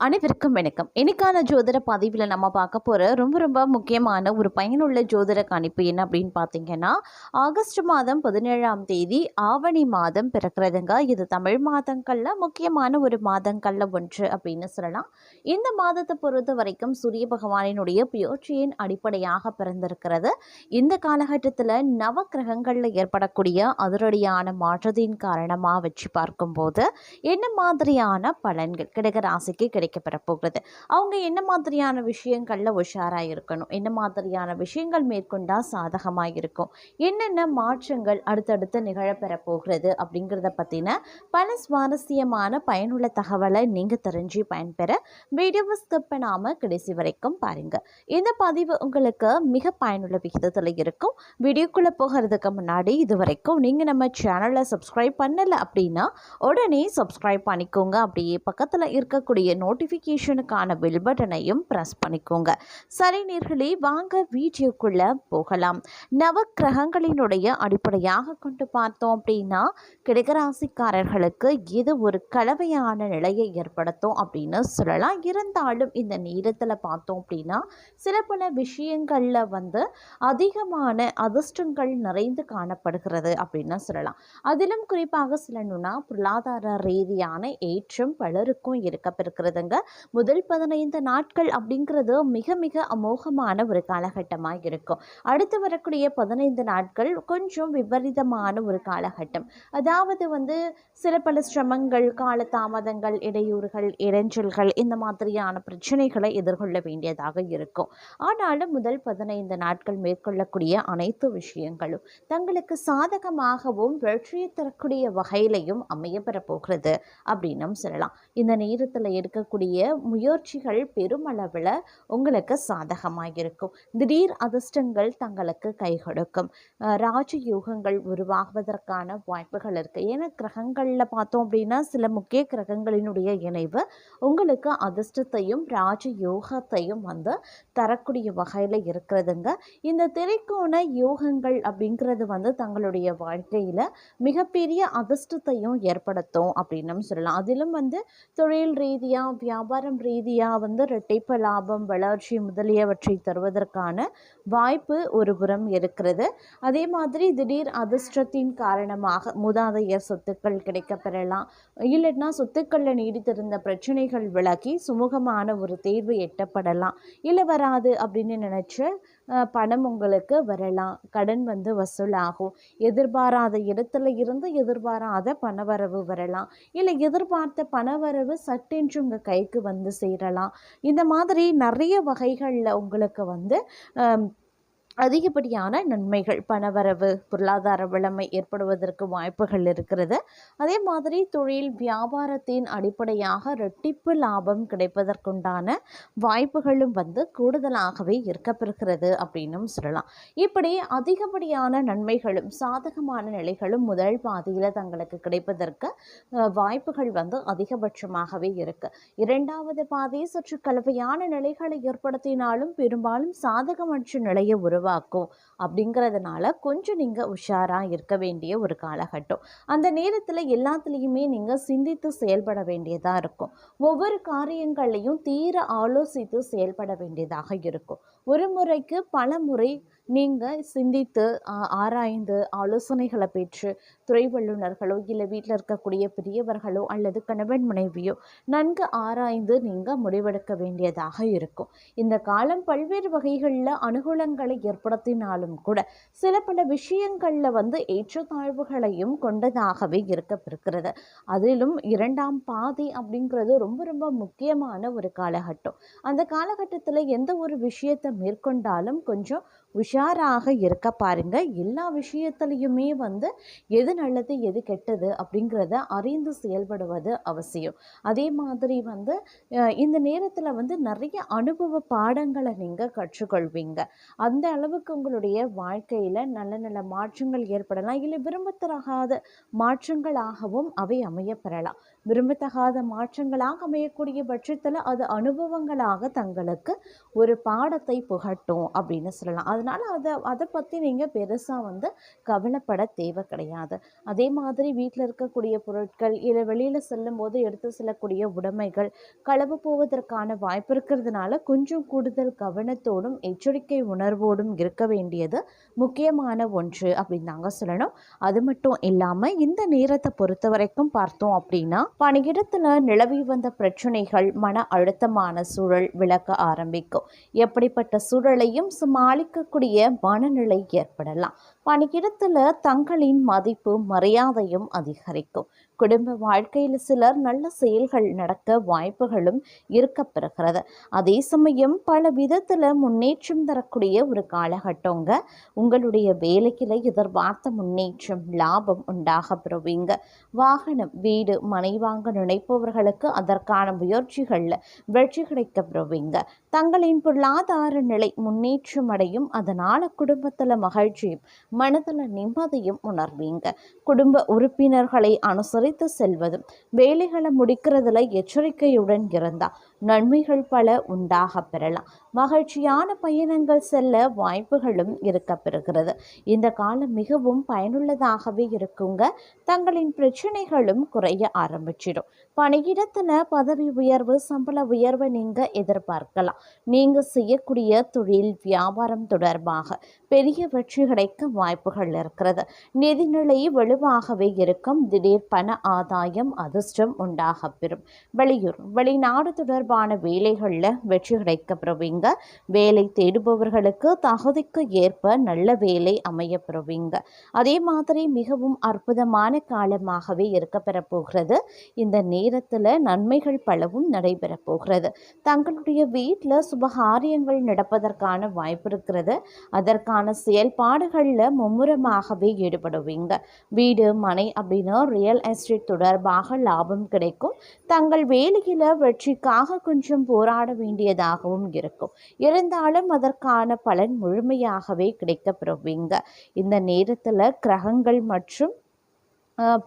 அனைவருக்கும் வணக்கம். இன்னைக்கான ஜோதிட பதிவில் நம்ம பார்க்க போகிற ரொம்ப ரொம்ப முக்கியமான ஒரு பயனுள்ள ஜோதிட கணிப்பு என்ன அப்படின்னு பார்த்தீங்கன்னா ஆகஸ்ட் மாதம் பதினேழாம் தேதி ஆவணி மாதம் பிறக்கிறதுங்க. இது தமிழ் மாதங்களில் முக்கியமான ஒரு மாதங்களில் ஒன்று அப்படின்னு சொல்லலாம். இந்த மாதத்தை பொறுத்த வரைக்கும் சூரிய பகவானினுடைய புயற்சியின் அடிப்படையாக பிறந்திருக்கிறது. இந்த காலகட்டத்தில் நவ கிரகங்களில் ஏற்படக்கூடிய அதிரடியான மாற்றத்தின் காரணமாக வச்சு பார்க்கும்போது என்ன மாதிரியான பலன்கள் கிடக ராசிக்கு கிடைக்கப்பெற போகிறது அவங்க என்ன மாதிரியான விஷயங்களில் உஷாராக இருக்கணும்? என்ன மாதிரியான விஷயங்கள் மேற்கொண்டால் சாதகமாக இருக்கும்? என்னென்ன மாற்றங்கள் அடுத்தடுத்து நிகழப்பெற போகிறது அப்படிங்கிறத பற்றின பல சுவாரஸ்யமான பயனுள்ள தகவலை நீங்கள் தெரிஞ்சு பயன்பெற வீடியோவை ஸ்கிப் பண்ணாமல் கடைசி வரைக்கும் பாருங்கள் இந்த பதிவு உங்களுக்கு மிக பயனுள்ள விகிதத்தில் இருக்கும். வீடியோக்குள்ளே போகிறதுக்கு முன்னாடி இது வரைக்கும் நீங்கள் நம்ம சேனலை சப்ஸ்கிரைப் பண்ணலை அப்படின்னா உடனே சப்ஸ்கிரைப் பண்ணிக்கோங்க. அப்படியே பக்கத்தில் இருக்கக்கூடிய நோட் நோட்டிஃபிகேஷனுக்கான பெல் பட்டனையும் ப்ரெஸ் பண்ணிக்கோங்க. சரி நேர்களே வாங்க வீடியோக்குள்ளே போகலாம். நவக்கிரகங்களினுடைய அடிப்படையாக கொண்டு பார்த்தோம் அப்படின்னா கிடகராசிக்காரர்களுக்கு இது ஒரு கலவையான நிலையை ஏற்படுத்தும் அப்படின்னு சொல்லலாம். இருந்தாலும் இந்த நேரத்தில் பார்த்தோம் அப்படின்னா சில பல விஷயங்களில் வந்து அதிகமான அதிர்ஷ்டங்கள் நிறைந்து காணப்படுகிறது அப்படின்னு சொல்லலாம். அதிலும் குறிப்பாக சொல்லணும்னா பொருளாதார ரீதியான ஏற்றம் பலருக்கும் இருக்கப்பெறுகிறதுங்க முதல் பதினைந்து நாட்கள் அப்படிங்கிறது மிக மிக அமோகமான ஒரு காலகட்டமாக இருக்கும். அடுத்து வரக்கூடிய பதினைந்து நாட்கள் கொஞ்சம் விபரீதமான ஒரு காலகட்டம். அதாவது வந்து சில பல சிரமங்கள் காலதாமதங்கள் இடையூறுகள் இடைஞ்சல்கள் இந்த மாதிரியான பிரச்சனைகளை எதிர்கொள்ள வேண்டியதாக இருக்கும். ஆனாலும் முதல் பதினைந்து நாட்கள் மேற்கொள்ளக்கூடிய அனைத்து விஷயங்களும் தங்களுக்கு சாதகமாகவும் வெற்றியை தரக்கூடிய வகையிலையும் அமையப்பெற போகிறது அப்படின்னும் சொல்லலாம். இந்த நேரத்தில் இருக்கக்கூடிய எடுக்கக்கூடிய முயற்சிகள் பெருமளவில் உங்களுக்கு சாதகமாக இருக்கும் திடீர் அதிர்ஷ்டங்கள் தங்களுக்கு கை கொடுக்கும் அஹ் ராஜயோகங்கள் உருவாகுவதற்கான வாய்ப்புகள் இருக்குது ஏன்னா கிரகங்களில் பார்த்தோம் அப்படின்னா சில முக்கிய கிரகங்களினுடைய இணைவு உங்களுக்கு அதிர்ஷ்டத்தையும் ராஜயோகத்தையும் வந்து தரக்கூடிய வகையில் இருக்கிறதுங்க. இந்த திரைக்கோண யோகங்கள் அப்படிங்கிறது வந்து தங்களுடைய வாழ்க்கையில் மிகப்பெரிய அதிர்ஷ்டத்தையும் ஏற்படுத்தும் அப்படின்னு சொல்லலாம். அதிலும் வந்து தொழில் ரீதியாக வியாபாரம் ரீதியாக வந்து ரெட்டிப்பு லாபம் வளர்ச்சி முதலியவற்றை தருவதற்கான வாய்ப்பு ஒரு புறம் இருக்கிறது. அதே மாதிரி திடீர் அதிர்ஷ்டத்தின் காரணமாக மூதாதையர் சொத்துக்கள் கிடைக்கப்பெறலாம். இல்லைன்னா சொத்துக்களில் நீடித்திருந்த பிரச்சனைகள் விலகி சுமூகமான ஒரு தேர்வு எட்டப்படலாம். இல்லை வராது அப்படின்னு நினச்ச பணம் உங்களுக்கு வரலாம். கடன் வந்து வசூலாகும். எதிர்பாராத இடத்துல இருந்து எதிர்பாராத பணவரவு வரலாம். இல்லை எதிர்பார்த்த பணவரவு சட்டென்று உங்கள் கைக்கு வந்து சேரலாம். இந்த மாதிரி நிறைய வகைகளில் உங்களுக்கு வந்து அதிகப்படியான நன்மைகள் பணவரவு பொருளாதார வளமை ஏற்படுவதற்கு வாய்ப்புகள் இருக்கிறது. அதே மாதிரி தொழில் வியாபாரத்தின் அடிப்படையாக ரெட்டிப்பு லாபம் கிடைப்பதற்குண்டான வாய்ப்புகளும் வந்து கூடுதலாகவே இருக்கப்பெறுகிறது அப்படின்னும் சொல்லலாம். இப்படி அதிகப்படியான நன்மைகளும் சாதகமான நிலைகளும் முதல் பாதியில் தங்களுக்கு கிடைப்பதற்கு வாய்ப்புகள் வந்து அதிகபட்சமாகவே இருக்கு. இரண்டாவது பாதி சற்று கலவையான நிலைகளை ஏற்படுத்தினாலும் பெரும்பாலும் சாதகமற்ற நிலையை உருவாக்கும் அப்படிங்கிறதுனால கொஞ்சம் நீங்கள் உஷாராக இருக்க வேண்டிய ஒரு காலகட்டம். அந்த நேரத்தில் எல்லாத்துலேயுமே நீங்கள் சிந்தித்து செயல்பட வேண்டியதாக இருக்கும். ஒவ்வொரு காரியங்களையும் தீர ஆலோசித்து செயல்பட வேண்டியதாக இருக்கும். ஒரு முறைக்கு பல முறை நீங்கள் சிந்தித்து ஆ, ஆராய்ந்து ஆலோசனைகளை பெற்று துறை வல்லுநர்களோ இல்லை வீட்டில் இருக்கக்கூடிய பெரியவர்களோ அல்லது கணவன் மனைவியோ நன்கு ஆராய்ந்து நீங்கள் முடிவெடுக்க வேண்டியதாக இருக்கும். இந்த காலம் பல்வேறு வகைகளில் அனுகூலங்களை ஏற்படுத்தினாலும் கூட சில பல விஷயங்களில் வந்து ஏற்றத்தாழ்வுகளையும் கொண்டதாகவே இருக்கப்பிருக்கிறது அதிலும் இரண்டாம் பாதி அப்படிங்கிறது ரொம்ப ரொம்ப முக்கியமான ஒரு காலகட்டம். அந்த காலகட்டத்தில் எந்த ஒரு விஷயத்தை மேற்கொண்டாலும் கொஞ்சம் உஷாராக இருக்க பாருங்கள் எல்லா விஷயத்துலையுமே வந்து எது நல்லது எது கெட்டது அப்படிங்கிறத அறிந்து செயல்படுவது அவசியம். அதே மாதிரி வந்து இந்த நேரத்தில் வந்து நிறைய அனுபவ பாடங்களை நீங்கள் கற்றுக்கொள்வீங்க. அந்த அளவுக்கு உங்களுடைய வாழ்க்கையில் நல்ல நல்ல மாற்றங்கள் ஏற்படலாம். இல்லை விரும்பத்தராகாத மாற்றங்களாகவும் அவை அமையப்பெறலாம் விரும்பத்தகாத மாற்றங்களாக அமையக்கூடிய பட்சத்தில் அது அனுபவங்களாக தங்களுக்கு ஒரு பாடத்தை புகட்டும் அப்படின்னு சொல்லலாம். அதனால் அதை அதை பற்றி நீங்கள் பெருசாக வந்து கவலைப்பட தேவை கிடையாது. அதே மாதிரி வீட்டில் இருக்கக்கூடிய பொருட்கள் இல்லை வெளியில் செல்லும்போது எடுத்து செல்லக்கூடிய உடைமைகள் களவு போவதற்கான வாய்ப்பு இருக்கிறதுனால கொஞ்சம் கூடுதல் கவனத்தோடும் எச்சரிக்கை உணர்வோடும் இருக்க வேண்டியது முக்கியமான ஒன்று அப்படின்னு தாங்க சொல்லணும். அது மட்டும் இல்லாமல் இந்த நேரத்தை பொறுத்த வரைக்கும் பார்த்தோம் அப்படின்னா பணியிடத்தில் நிலவி வந்த பிரச்சனைகள் மன அழுத்தமான சூழல் விளக்க ஆரம்பிக்கும். எப்படிப்பட்ட சூழலையும் சமாளிக்கக்கூடிய மனநிலை ஏற்படலாம். பணியிடத்தில் தங்களின் மதிப்பு மரியாதையும் அதிகரிக்கும். குடும்ப வாழ்க்கையில் சிலர் நல்ல செயல்கள் நடக்க வாய்ப்புகளும் இருக்கப்பெறுகிறது. அதே சமயம் பல விதத்தில் முன்னேற்றம் தரக்கூடிய ஒரு காலகட்டங்க. உங்களுடைய வேலையில் எதிர்பார்த்த முன்னேற்றம் லாபம் உண்டாக பெறுவீங்க வாகனம் வீடு மனை வாங்க நினைப்பவர்களுக்கு அதற்கான முயற்சிகளில் வெற்றி கிடைக்க பெறுவீங்க தங்களின் பொருளாதார நிலை முன்னேற்றம் அடையும். அதனால் குடும்பத்தில் மகிழ்ச்சியும் மனதில் நிம்மதியும் உணர்வீங்க. குடும்ப உறுப்பினர்களை அனுசரி அழைத்து செல்வதும் வேலைகளை முடிக்கிறதுல எச்சரிக்கையுடன் இருந்தால் நன்மைகள் பல உண்டாக பெறலாம். மகிழ்ச்சியான பயணங்கள் செல்ல வாய்ப்புகளும் இருக்க பெறுகிறது. இந்த காலம் மிகவும் பயனுள்ளதாகவே இருக்குங்க. தங்களின் பிரச்சனைகளும் குறைய ஆரம்பிச்சிடும். பணியிடத்தில் பதவி உயர்வு சம்பள உயர்வை நீங்கள் எதிர்பார்க்கலாம். நீங்கள் செய்யக்கூடிய தொழில் வியாபாரம் தொடர்பாக பெரிய வெற்றி கிடைக்க வாய்ப்புகள் இருக்கிறது. நிதிநிலை வலுவாகவே இருக்கும். திடீர் பண ஆதாயம் அதிர்ஷ்டம் உண்டாக பெறும். வெளியூர் வெளிநாடு தொடர்பான வேலைகளில் வெற்றி கிடைக்க பெறுவீங்க வேலை தேடுபவர்களுக்கு தகுதிக்கு ஏற்ப நல்ல வேலை அமைய பெறுவீங்க அதே மாதிரி மிகவும் அற்புதமான காலமாகவே இருக்க பெறப்போகிறது இந்த நேரத்தில் நன்மைகள் பலவும் நடைபெற போகிறது. தங்களுடைய வீட்டில் சுபகாரியங்கள் நடப்பதற்கான வாய்ப்பு இருக்கிறது. அதற்கான செயல்பாடுகளில் மும்முரமாகவே ஈடுபடுவீங்க. வீடு மனை அப்படின்னா ரியல் எஸ்டேட் தொடர்பாக லாபம் கிடைக்கும். தங்கள் வேலையில் வெற்றிக்காக கொஞ்சம் போராட வேண்டியதாகவும் இருக்கும். இருந்தாலும் அதற்கான பலன் முழுமையாகவே கிடைக்கப்பெறுவீங்க. இந்த நேரத்தில் கிரகங்கள் மற்றும்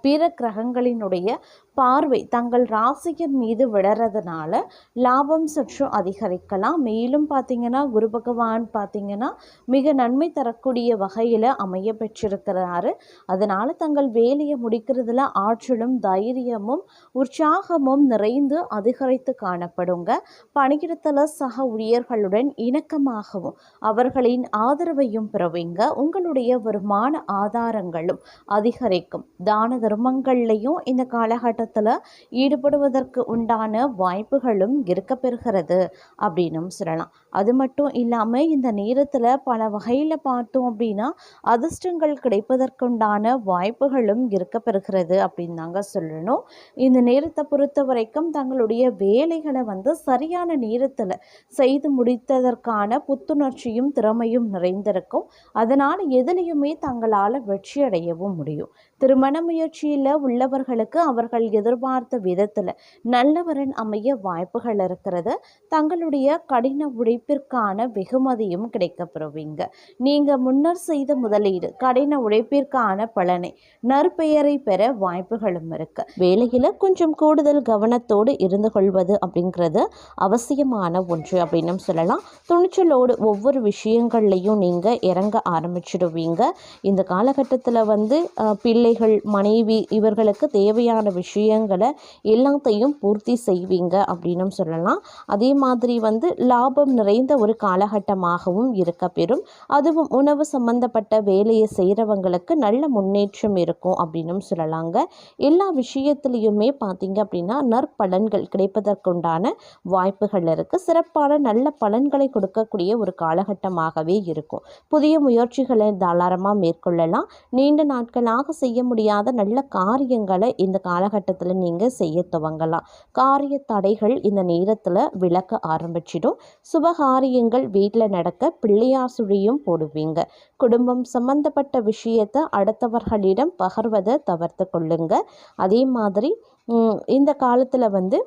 பிற கிரகங்களினுடைய பார்வை தங்கள் ராசியின் மீது விடறதுனால லாபம் சற்று அதிகரிக்கலாம். மேலும் பார்த்தீங்கன்னா குரு பகவான் பார்த்தீங்கன்னா மிக நன்மை தரக்கூடிய வகையில் அமைய பெற்றிருக்கிறாரு. அதனால் தங்கள் வேலையை முடிக்கிறதுல ஆற்றலும் தைரியமும் உற்சாகமும் நிறைந்து அதிகரித்து காணப்படுங்க. பணியிடத்தில் சக ஊழியர்களுடன் இணக்கமாகவும் அவர்களின் ஆதரவையும் பெறுவீங்க. உங்களுடைய வருமான ஆதாரங்களும் அதிகரிக்கும். தான தர்மங்கள்லையும் இந்த காலகட்டத்தில் ஈடுபடுவதற்கு உண்டான வாய்ப்புகளும் இருக்க பெறுகிறது அப்படின்னும் சொல்லலாம். அது மட்டும் இல்லாமல் இந்த நேரத்தில் பல வகையில் பார்த்தோம் அப்படின்னா அதிர்ஷ்டங்கள் கிடைப்பதற்குண்டான வாய்ப்புகளும் இருக்க பெறுகிறது அப்படின்னு தாங்க சொல்லணும். இந்த நேரத்தை பொறுத்த வரைக்கும் தங்களுடைய வேலைகளை வந்து சரியான நேரத்தில் செய்து முடித்ததற்கான புத்துணர்ச்சியும் திறமையும் நிறைந்திருக்கும். அதனால் எதுலேயுமே தங்களால் வெற்றி அடையவும் முடியும். திருமண முயற்சியில் உள்ளவர்களுக்கு அவர்கள் எதிர்பார்த்த விதத்தில் நல்லவரன் அமைய வாய்ப்புகள் இருக்கிறது. தங்களுடைய கடின உழைப்பிற்கான வெகுமதியும் கிடைக்கப்பெறுவீங்க. நீங்கள் முன்னர் செய்த முதலீடு கடின உழைப்பிற்கான பலனை நற்பெயரை பெற வாய்ப்புகளும் இருக்கு. வேலையில் கொஞ்சம் கூடுதல் கவனத்தோடு இருந்து கொள்வது அப்படிங்கிறது அவசியமான ஒன்று அப்படின்னு சொல்லலாம். துணிச்சலோடு ஒவ்வொரு விஷயங்கள்லையும் நீங்கள் இறங்க ஆரம்பிச்சிடுவீங்க. இந்த காலகட்டத்தில் வந்து பிள்ளை பிள்ளைகள் மனைவி இவர்களுக்கு தேவையான விஷயங்களை எல்லாத்தையும் பூர்த்தி செய்வீங்க அப்படின்னும் சொல்லலாம். அதே மாதிரி வந்து லாபம் நிறைந்த ஒரு காலகட்டமாகவும் இருக்க பெறும். அதுவும் உணவு சம்பந்தப்பட்ட வேலையை செய்கிறவங்களுக்கு நல்ல முன்னேற்றம் இருக்கும் அப்படின்னும் சொல்லலாங்க. எல்லா விஷயத்துலேயுமே பார்த்தீங்க அப்படின்னா நற்பலன்கள் கிடைப்பதற்குண்டான வாய்ப்புகள் இருக்குது சிறப்பான நல்ல பலன்களை கொடுக்கக்கூடிய ஒரு காலகட்டமாகவே இருக்கும். புதிய முயற்சிகளை தாராளமாக மேற்கொள்ளலாம். நீண்ட நாட்களாக செய்ய முடியாத நல்ல காரியங்களை இந்த காலகட்டத்தில் நீங்கள் செய்ய துவங்கலாம். காரிய தடைகள் இந்த நேரத்தில் விளக்க ஆரம்பிச்சிடும். சுபகாரியங்கள் வீட்டில் நடக்க பிள்ளையார் சுழியும் போடுவீங்க. குடும்பம் சம்பந்தப்பட்ட விஷயத்தை அடுத்தவர்களிடம் பகர்வதை தவிர்த்து கொள்ளுங்க. அதே மாதிரி இந்த காலத்தில் வந்து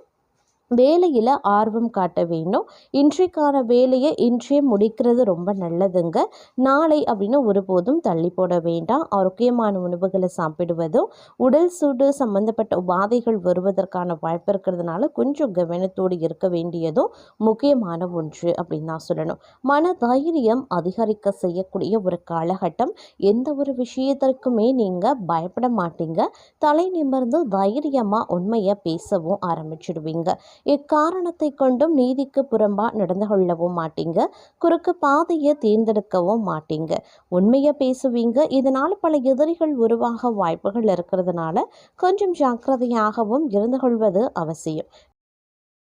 வேலையில் ஆர்வம் காட்ட வேணும் இன்றைக்கான வேலையை இன்றே முடிக்கிறது ரொம்ப நல்லதுங்க. நாளை அப்படின்னு ஒருபோதும் தள்ளி போட வேண்டாம். ஆரோக்கியமான உணவுகளை சாப்பிடுவதும் உடல் சூடு சம்பந்தப்பட்ட உபாதைகள் வருவதற்கான வாய்ப்பு இருக்கிறதுனால கொஞ்சம் கவனத்தோடு இருக்க வேண்டியதும் முக்கியமான ஒன்று அப்படின்னு தான் சொல்லணும். மன தைரியம் அதிகரிக்க செய்யக்கூடிய ஒரு காலகட்டம். எந்த ஒரு விஷயத்திற்குமே நீங்கள் பயப்பட மாட்டீங்க. தலை நிமிர்ந்து தைரியமாக உண்மையை பேசவும் ஆரம்பிச்சிடுவீங்க. எக்காரணத்தை கொண்டும் நீதிக்கு புறம்பா நடந்து கொள்ளவும் மாட்டீங்க. குறுக்கு பாதையை தேர்ந்தெடுக்கவும் மாட்டீங்க. உண்மையை பேசுவீங்க. இதனால் பல எதிரிகள் உருவாக வாய்ப்புகள் இருக்கிறதுனால கொஞ்சம் ஜாக்கிரதையாகவும் இருந்து கொள்வது அவசியம்.